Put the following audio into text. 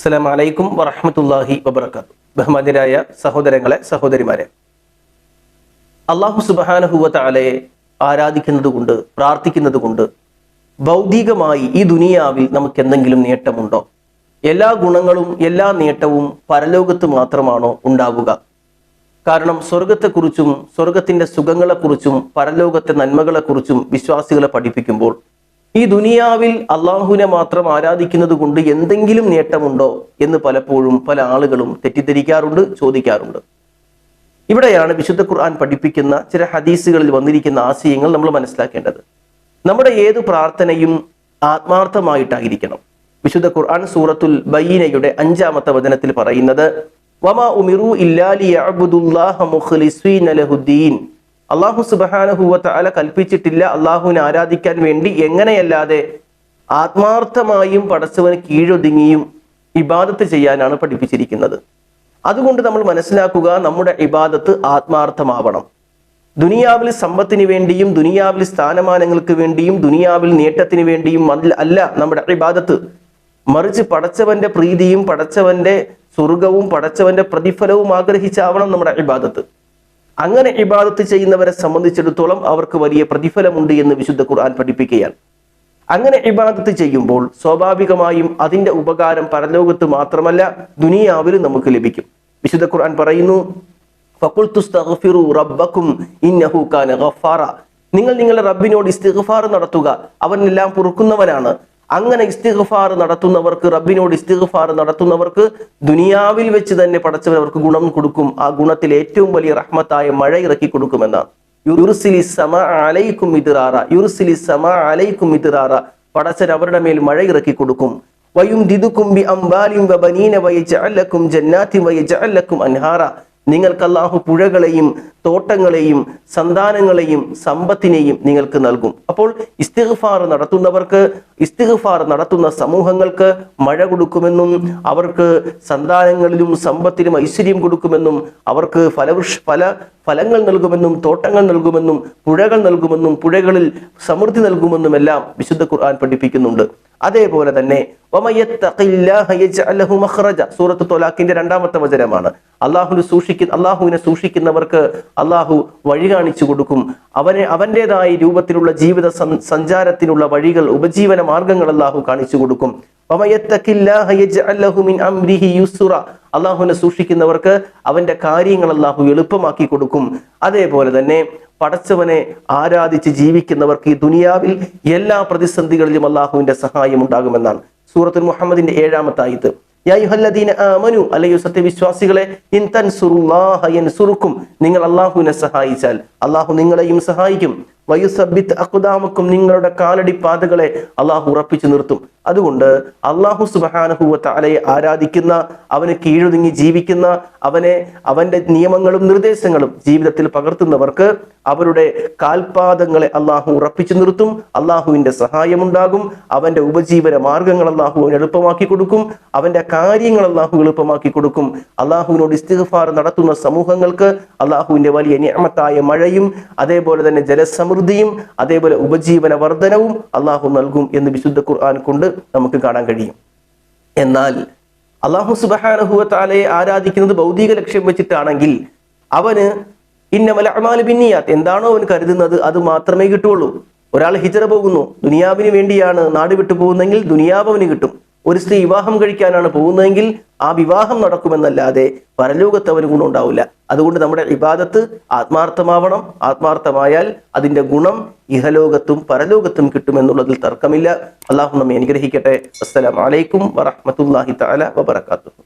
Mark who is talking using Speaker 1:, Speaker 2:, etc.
Speaker 1: അസ്സലാം വലൈക്കും വറഹമത്തല്ലാഹി വബർക്കാത്തു ബഹുമാന്യരായ സഹോദരങ്ങളെ സഹോദരിമാരെ. അള്ളാഹു സുബാനഹുവ താലയെ ആരാധിക്കുന്നത് കൊണ്ട് പ്രാർത്ഥിക്കുന്നത് കൊണ്ട് ഭൗതികമായി ഈ ദുനിയാവിൽ നമുക്ക് എന്തെങ്കിലും നേട്ടമുണ്ടോ? എല്ലാ ഗുണങ്ങളും എല്ലാ നേട്ടവും പരലോകത്ത് മാത്രമാണോ ഉണ്ടാവുക? കാരണം സ്വർഗത്തെക്കുറിച്ചും സ്വർഗത്തിന്റെ സുഖങ്ങളെക്കുറിച്ചും പരലോകത്തെ നന്മകളെക്കുറിച്ചും വിശ്വാസികളെ പഠിപ്പിക്കുമ്പോൾ ഈ ദുനിയാവിൽ അള്ളാഹുവിനെ മാത്രം ആരാധിക്കുന്നത് കൊണ്ട് എന്തെങ്കിലും നേട്ടമുണ്ടോ എന്ന് പലപ്പോഴും പല ആളുകളും തെറ്റിദ്ധരിക്കാറുണ്ട് ചോദിക്കാറുണ്ട്. ഇവിടെയാണ് വിശുദ്ധ ഖുർആൻ പഠിപ്പിക്കുന്ന ചില ഹദീസുകളിൽ വന്നിരിക്കുന്ന ആശയങ്ങൾ നമ്മൾ മനസ്സിലാക്കേണ്ടത്. നമ്മുടെ ഏത് പ്രാർത്ഥനയും ആത്മാർത്ഥമായിട്ടായിരിക്കണം. വിശുദ്ധ ഖുർആൻ സൂറത്തുൽ ബൈനയുടെ അഞ്ചാമത്തെ വചനത്തിൽ പറയുന്നത് വമാ ഉമിറു ഇല്ലാലി യഅ്ബുദുല്ലാഹ മുഖ്ലിസീന ലഹുദ്ദീൻ അള്ളാഹു സുബ്ഹാനഹു തആല കൽപ്പിച്ചിട്ടില്ല അള്ളാഹുവിനെ ആരാധിക്കാൻ വേണ്ടി എങ്ങനെയല്ലാതെ ആത്മാർത്ഥമായും പടച്ചവന് കീഴൊതുങ്ങിയും ഇബാദത്ത് ചെയ്യാനാണ് പഠിപ്പിച്ചിരിക്കുന്നത്. അതുകൊണ്ട് നമ്മൾ മനസ്സിലാക്കുക നമ്മുടെ ഇബാദത്ത് ആത്മാർത്ഥമാവണം. ദുനിയാവിൽ സമ്പത്തിന് വേണ്ടിയും ദുനിയാവിൽ സ്ഥാനമാനങ്ങൾക്ക് വേണ്ടിയും ദുനിയാവിൽ നേട്ടത്തിന് വേണ്ടിയും അല്ല നമ്മുടെ ഇബാദത്ത്. മറിച്ച് പടച്ചവന്റെ പ്രീതിയും പടച്ചവന്റെ സ്വർഗവും പടച്ചവന്റെ പ്രതിഫലവും ആഗ്രഹിച്ചാവണം നമ്മുടെ ഇബാദത്ത്. അങ്ങനെ ഇബാദത്ത് ചെയ്യുന്നവരെ സംബന്ധിച്ചിടത്തോളം അവർക്ക് വലിയ പ്രതിഫലമുണ്ട് എന്ന് വിശുദ്ധ ഖുർആൻ പഠിപ്പിക്കുകയാണ്. അങ്ങനെ ഇബാദത്ത് ചെയ്യുമ്പോൾ സ്വാഭാവികമായും അതിന്റെ ഉപകാരം പരലോകത്ത് മാത്രമല്ല ദുനിയാവിലും നമുക്ക് ലഭിക്കും. വിശുദ്ധ ഖുർആൻ പറയുന്നു ഇന്നഹു കാന നിങ്ങൾ നിങ്ങളുടെ റബ്ബിനോട് ഇസ്തിഗ്ഫാർ നടത്തുക. അവൻ എല്ലാം പൊറുക്കുന്നവനാണ്. അങ്ങനെ ഇസ്തിഗ്ഫാർ നടത്തുന്നവർക്ക് റബ്ബിനോട് ഇസ്തിഗ്ഫാർ നടത്തുന്നവർക്ക് ദുനിയാവിൽ വെച്ച് തന്നെ പടച്ചവൻ അവർക്ക് ഗുണം കൊടുക്കും. ആ ഗുണത്തിൽ ഏറ്റവും വലിയ റഹ്മത്തായ മഴ ഇറക്കി കൊടുക്കുമെന്നാണ്. യുർസിലി സമ അലൈക്കും ഇതിറാറ യുർസിലി സമ അലൈക്കും ഇതിറാറ പടച്ചൻ അവരുടെ മേൽ മഴ ഇറക്കി കൊടുക്കും. വയും ദിദുക്കും ബി അംബാലിം വബനീന വയജഅലക്കും അൻഹാറ. നിങ്ങൾക്ക് അള്ളാഹു പുഴകളെയും തോട്ടങ്ങളെയും സന്താനങ്ങളെയും സമ്പത്തിനെയും നിങ്ങൾക്ക് നൽകും. അപ്പോൾ ഇസ്തിഗ്ഫാർ നടത്തുന്നവർക്ക് ഇസ്തിഗ്ഫാർ നടത്തുന്ന സമൂഹങ്ങൾക്ക് മഴ കൊടുക്കുമെന്നും അവർക്ക് സന്താനങ്ങളിലും സമ്പത്തിലും ഐശ്വര്യം കൊടുക്കുമെന്നും അവർക്ക് ഫലവൃഷ ഫല ഫലങ്ങൾ നൽകുമെന്നും തോട്ടങ്ങൾ നൽകുമെന്നും പുഴകൾ നൽകുമെന്നും പുഴകളിൽ സമൃദ്ധി നൽകുമെന്നും എല്ലാം വിശുദ്ധ ഖുർആൻ പഠിപ്പിക്കുന്നുണ്ട്. അതേപോലെ തന്നെ സൂറത്ത് തൊലാഖിന്റെ രണ്ടാമത്തെ വചനമാണ്. അള്ളാഹുവിനെ സൂക്ഷിക്കുന്ന അള്ളാഹുവിനെ സൂക്ഷിക്കുന്നവർക്ക് അള്ളാഹു വഴി കാണിച്ചു കൊടുക്കും. അവനെ അവന്റെതായ രൂപത്തിലുള്ള ജീവിത സഞ്ചാരത്തിനുള്ള വഴികൾ ഉപജീവന മാർഗങ്ങൾ അള്ളാഹു കാണിച്ചു കൊടുക്കും. അള്ളാഹുവിനെ സൂക്ഷിക്കുന്നവർക്ക് അവന്റെ കാര്യങ്ങൾ അള്ളാഹു എളുപ്പമാക്കി കൊടുക്കും. അതേപോലെ തന്നെ പടച്ചവനെ ആരാധിച്ച് ജീവിക്കുന്നവർക്ക് ഈ ദുനിയാവിൽ എല്ലാ പ്രതിസന്ധികളിലും അള്ളാഹുവിന്റെ സഹായം ഉണ്ടാകുമെന്നാണ് സൂറത്തുൽ മുഹമ്മദിന്റെ ഏഴാമത്തെ ആമനു അല്ലയോ സത്യവിശ്വാസികളെ നിങ്ങൾ അള്ളാഹുവിനെ സഹായിച്ചാൽ അള്ളാഹു നിങ്ങളെയും സഹായിക്കും. വയുസബിത്ത് അക്കുദാമക്കും നിങ്ങളുടെ കാലടി പാതകളെ അള്ളാഹു ഉറപ്പിച്ചു നിർത്തും. അതുകൊണ്ട് അള്ളാഹു സുബാനഹുവ അലയെ ആരാധിക്കുന്ന അവന് കീഴൊതുങ്ങി ജീവിക്കുന്ന അവനെ അവന്റെ നിയമങ്ങളും നിർദ്ദേശങ്ങളും ജീവിതത്തിൽ പകർത്തുന്നവർക്ക് അവരുടെ കാൽപാദങ്ങളെ അള്ളാഹു ഉറപ്പിച്ചു നിർത്തും. അള്ളാഹുവിന്റെ സഹായമുണ്ടാകും. അവന്റെ ഉപജീവന മാർഗങ്ങൾ അള്ളാഹു എളുപ്പമാക്കി കൊടുക്കും. അവന്റെ കാര്യങ്ങൾ അള്ളാഹു എളുപ്പമാക്കി കൊടുക്കും. അള്ളാഹുവിനോട് ഇസ്തിഗ്ഫാർ നടത്തുന്ന സമൂഹങ്ങൾക്ക് അള്ളാഹുവിന്റെ വലിയ നിയമത്തായ മഴയും അതേപോലെ തന്നെ ജലസമൃദ്ധിയും അതേപോലെ ഉപജീവന വർധനവും അള്ളാഹു നൽകും എന്ന് വിശുദ്ധ ഖുർആൻ കൊണ്ട് നമുക്ക് കാണാൻ കഴിയും. എന്നാൽ അള്ളാഹു സുബാനഹുവ താലയെ ആരാധിക്കുന്നത് ഭൗതിക ലക്ഷ്യം വെച്ചിട്ടാണെങ്കിൽ അവന് ഇന്നമല അമാൽ ബിന്നിയാത്ത് എന്താണോ അവൻ കരുതുന്നത് അത് മാത്രമേ കിട്ടുള്ളൂ. ഒരാൾ ഹിജറ പോകുന്നു ദുനിയാവിന് വേണ്ടിയാണ് നാട് വിട്ടു പോകുന്നെങ്കിൽ ദുനിയാവ് അവന് കിട്ടും. ഒരു സ്ത്രീ വിവാഹം കഴിക്കാനാണ് പോകുന്നതെങ്കിൽ ആ വിവാഹം നടക്കുമെന്നല്ലാതെ പരലോകത്ത് അവന് ഗുണം ഉണ്ടാവില്ല. അതുകൊണ്ട് നമ്മുടെ വിവാദത്ത് ആത്മാർത്ഥമാവണം. ആത്മാർത്ഥമായാൽ അതിന്റെ ഗുണം ഇഹലോകത്തും പരലോകത്തും കിട്ടുമെന്നുള്ളതിൽ തർക്കമില്ല. അള്ളാഹു നമ്മെ അനുഗ്രഹിക്കട്ടെ. അസ്സലാം വലൈക്കും വറഹമത്തല്ലാഹി തആല വബറകാതുഹു.